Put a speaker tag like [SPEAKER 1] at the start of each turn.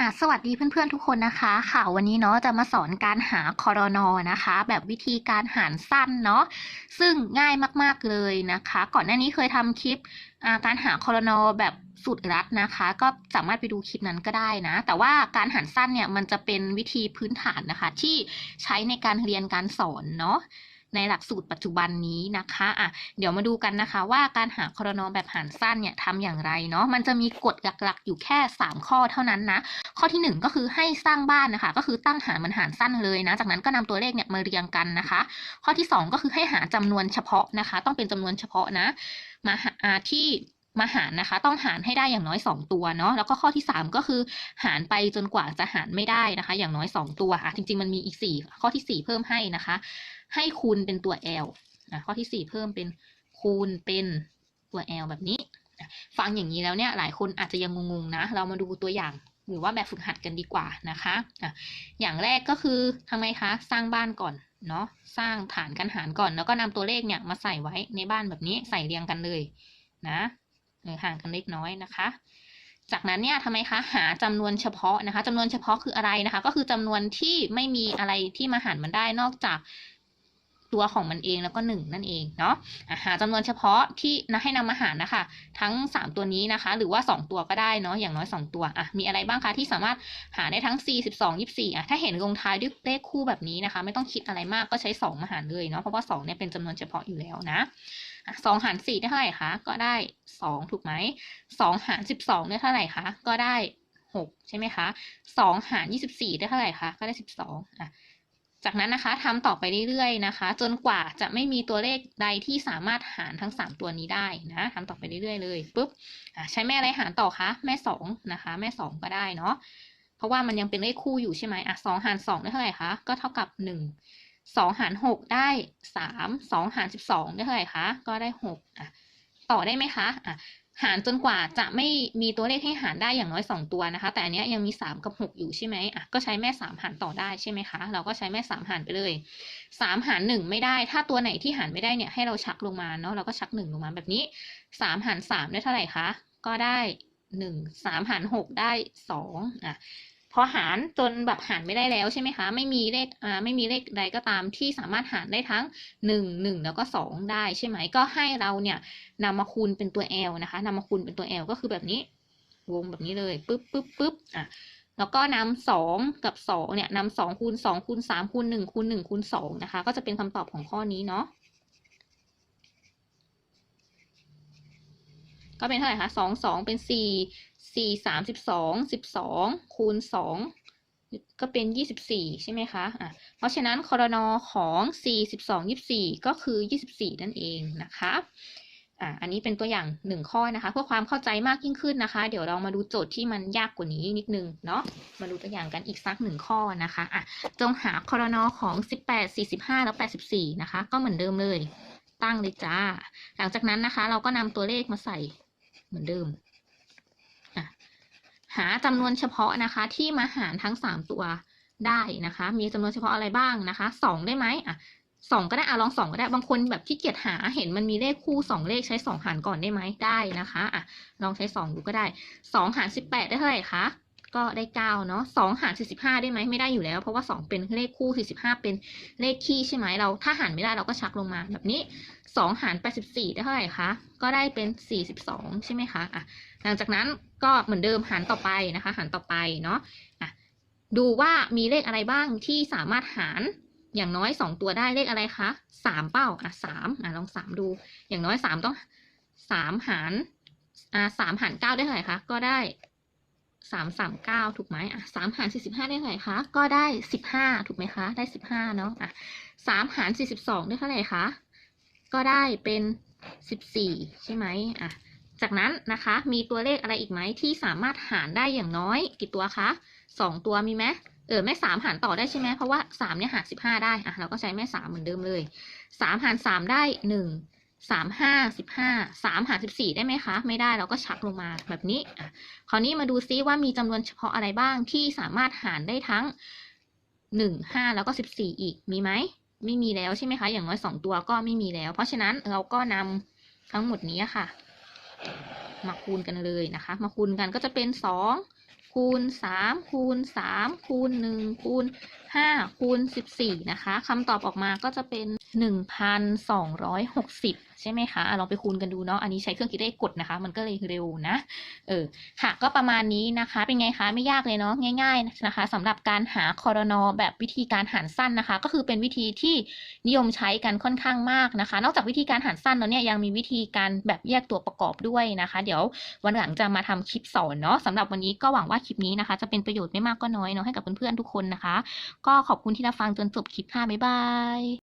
[SPEAKER 1] อะสวัสดีเพื่อนๆทุกคนนะคะ ค่ะวันนี้เนาะจะมาสอนการหาคอรนอนะคะ แบบวิธีการหารสั้นเนาะซึ่งง่ายมากๆเลยนะคะ ก่อนหน้านี้เคยทำคลิปการหาคอรนอแบบสุดรัดนะคะ ก็สามารถไปดูคลิปนั้นก็ได้นะ แต่ว่าการหารสั้นเนี่ยมันจะเป็นวิธีพื้นฐานนะคะ ที่ใช้ในการเรียนการสอนเนาะ ในหลักสูตรปัจจุบันนี้นะคะอะเดี๋ยวมาดูกันนะคะ ว่าการหาครนอแบบหารสั้นเนี่ยทำอย่างไรเนาะมันจะมีกฎหลักๆ อยู่แค่ 3 ข้อเท่านั้นนะ ข้อที่ 1 ก็คือให้สร้างบ้านนะคะ ก็คือตั้งหารมันหารสั้นเลยนะ จากนั้นก็นำตัวเลขเนี่ยมาเรียงกันนะคะ ข้อที่ 2 ก็คือให้หาจำนวนเฉพาะนะคะ ต้องเป็นจำนวนเฉพาะนะ มาหาที่ มาหารนะคะ ต้องหารให้ได้อย่างน้อย 2 ตัวเนาะแล้วก็ข้อที่ 3 ก็คือหารไปจนกว่าจะหารไม่ได้นะคะ อย่างน้อย 2 ตัวอะจริง ๆ มันมีอีก 4 ข้อที่ 4 เพิ่มให้นะคะ ให้คูณเป็นตัว L อะข้อที่ 4 เพิ่มเป็นคูณเป็นตัว L แบบนี้ ฟังอย่างนี้แล้วเนี่ยหลายคนอาจจะยังงงๆนะ เรามาดูตัวอย่างหรือว่าแบบฝึกหัดกันดีกว่านะคะอะอย่างแรกก็คือทำไมคะ สร้างบ้านก่อนเนาะ สร้างฐานกันหารก่อน แล้วก็นำตัวเลขเนี่ยมาใส่ไว้ในบ้านแบบนี้ใส่เรียงกันเลยนะ เออห่างกันเล็กน้อยนะคะ จากนั้นเนี่ยทำไมคะหาจำนวนเฉพาะนะคะจำนวนเฉพาะคืออะไรนะคะ ก็คือจำนวนที่ไม่มีอะไรที่มาหารมันได้นอกจากตัวของมันเองแล้วก็หนึ่งนั่นเองเนาะหาจำนวนเฉพาะที่นะให้นำมาหารนะคะ ทั้ง 3 ตัวนี้นะคะ หรือว่า 2 ตัวก็ได้เนาะอย่างน้อย 2 ตัวอะมีอะไรบ้างคะที่สามารถหาได้ทั้ง 4 12 24อะถ้าเห็นลงท้ายด้วยเลขคู่แบบนี้นะคะ ไม่ต้องคิดอะไรมากก็ใช้ 2 มาหารเลยเนาะเพราะว่า2เนี่ยเป็นจำนวนเฉพาะอยู่แล้วนะ สองหาร4ได้เท่าไหร่คะก็ได้2ถูกไหม2หาร12ได้เท่าไหร่คะก็ได้6ใช่ไหมคะ2หาร24ได้เท่าไหร่คะก็ได้12อะจากนั้นนะคะทำต่อไปเรื่อยๆนะคะ จนกว่าจะไม่มีตัวเลขใดที่สามารถหารทั้ง 3 ตัวนี้ได้นะทำต่อไปเรื่อยๆเลยปุ๊บใช้แม่อะไรหารต่อคะแม่2นะคะ แม่ 2 ก็ได้เนาะเพราะว่ามันยังเป็นเลขคู่อยู่ใช่ไหมอะสองหาร2ได้เท่าไหร่คะก็เท่ากับ 1 2หาร6ได้3 2หาร12ได้เท่าไหร่คะก็ได้6อะต่อได้ไหมคะอะหารจนกว่าจะไม่มีตัวเลขให้หารได้อย่างน้อย 2 ตัวนะคะ แต่อันนี้ยยังมี 3 กับ 6 อยู่ใช่ไหมอะก็ใช้แม่ 3 หารต่อได้ใช่ไหมคะ เราก็ใช้แม่ 3 หารไปเลย 3 หาร 1 ไม่ได้ ถ้าตัวไหนที่หารไม่ได้เนี่ยให้เราชักลงมาเนาะเราก็ชัก 1 ลงมาแบบนี้ 3 หาร 3 ได้เท่าไหร่คะ ก็ได้ 1 3 หาร 6 ได้2อะ พอหารจนแบบหารไม่ได้แล้วใช่ไหมคะ ไม่มีเลขอ่าไม่มีเลขใดก็ตามที่สามารถหารได้ทั้ง 1 1 แล้วก็ 2 ได้ใช่ไหมก็ให้เราเนี่ยนำมาคูณเป็นตัว L นะคะนำมาคูณเป็นตัว L ก็คือแบบนี้วงแบบนี้เลยปึ๊บปึ๊บปึ๊บอะแล้วก็นำสองกับสองเนี่ยนำสองคูณสองคูณสามคูณหนึ่งคูณหนึ่งคูณสองนะคะ ก็จะเป็นคำตอบของข้อนี้เนาะ ก็เป็นเท่าไหร่คะสองสองเป็นสี่สี่สามสิบสองสิบสองคูณสองก็เป็นยี่สิบสี่ใช่ไหมคะอะเพราะฉะนั้นคอรนอของสี่สิบสองยี่สิบสี่ก็คือยี่สิบสี่นั่นเองนะคะอ่าอันนี้เป็นตัวอย่างหนึ่งข้อนะคะ เพื่อความเข้าใจมากยิ่งขึ้นนะคะ เดี๋ยวเรามาดูโจทย์ที่มันยากกว่านี้นิดนึงเนาะ มาดูตัวอย่างกันอีกสักหนึ่งข้อนะคะอะจงหาคอรนอของสิบแปดสี่สิบห้าแล้วแปดสิบสี่นะคะ ก็เหมือนเดิมเลย ตั้งเลยจ้า หลังจากนั้นนะคะ เราก็นำตัวเลขมาใส่ เหมือนเดิม หาจำนวนเฉพาะนะคะที่มาหารทั้งสามตัวได้นะคะ มีจำนวนเฉพาะอะไรบ้างนะคะสองได้ไหมอะสองก็ได้อะลองสองก็ได้บางคนแบบขี้เกียจหาเห็นมันมีเลขคู่สองเลขใช้สองหารก่อนได้ไหมได้นะคะอะลองใช้สองดูก็ได้สองหารสิบแปดได้เท่าไหร่คะ ก็ได้เก้าเนาะสองหารสี่สิบห้าได้ไหมไม่ได้อยู่แล้ว เพราะว่าสองเป็นเลขคู่สี่สิบห้าเป็นเลขคี่ใช่ไหมเรา ถ้าหารไม่ได้เราก็ชักลงมา แบบนี้สองหารแปดสิบสี่ได้เท่าไหร่คะก็ได้เป็นสี่สิบสองใช่ไหมคะอะหลังจากนั้นก็เหมือนเดิมหารต่อไปนะคะ หารต่อไปเนาะอะดูว่ามีเลขอะไรบ้างที่สามารถหารอย่างน้อยสองตัวได้เลขอะไรคะสามเป้าอะสามอะลองสามดู อย่างน้อยสามต้องสามหารอ่าสามหารเก้าได้เท่าไหร่คะก็ได้ สามสามเก้าถูกไหมอะสามหารสี่สิบห้าได้เท่าไหร่คะ ก็ได้สิบห้าถูกไหมคะ ได้สิบห้าเนาะอะสามหารสี่สิบสองได้เท่าไหร่คะ ก็ได้เป็นสิบสี่ใช่ไหมอะ จากนั้นนะคะ มีตัวเลขอะไรอีกไหมที่สามารถหารได้อย่างน้อยกี่ตัวคะสองตัวมีไหมเออแม่สามหารต่อได้ใช่ไหมเพราะว่าสามเนี่ยหารสิบห้าได้อะเราก็ใช้แม่สามเหมือนเดิมเลยสามหารสามได้หนึ่ง สามห้าสิบห้าสามหารสิบสี่ได้ไหมคะ ไม่ได้เราก็ชักลงมาแบบนี้คราวนี้มาดูซิว่ามีจำนวนเฉพาะอะไรบ้างที่สามารถหารได้ทั้งหนึ่งห้าแล้วก็สิบสี่อีกมีไหมไม่มีแล้วใช่ไหมคะ อย่างน้อยสองตัวก็ไม่มีแล้ว เพราะฉะนั้นเราก็นำทั้งหมดนี้ค่ะ มาคูณกันเลยนะคะ มาคูณกันก็จะเป็นสองคูณสามคูณสามคูณหนึ่งคูณห้าคูณสิบสี่นะคะคำตอบออกมาก็จะเป็นหนึ่งพันสองร้อยหกสิบใช่ไหมคะอลองไปคูณกันดูเนาะอันนี้ใช้เครื่องคิดเลขกดนะคะ มันก็เลยเร็วนะเออค่ะก็ประมาณนี้นะคะ เป็นไงคะไม่ยากเลยเนาะง่าย ๆนะคะสำหรับการหาคอรนอแบบวิธีการหารสั้นนะคะ ก็คือเป็นวิธีที่นิยมใช้กันค่อนข้างมากนะคะ นอกจากวิธีการหารสั้นแล้วเนี่ยยังมีวิธีการแบบแยกตัวประกอบด้วยนะคะ เดี๋ยววันหลังจะมาทำคลิปสอนเนาะสำหรับวันนี้ก็หวังว่าคลิปนี้นะคะ จะเป็นประโยชน์ไม่มากก็น้อยเนาะให้กับเพื่อนๆทุกคนนะคะก็ขอบคุณที่รับฟังจนจบคลิปค่ะบ๊ายบาย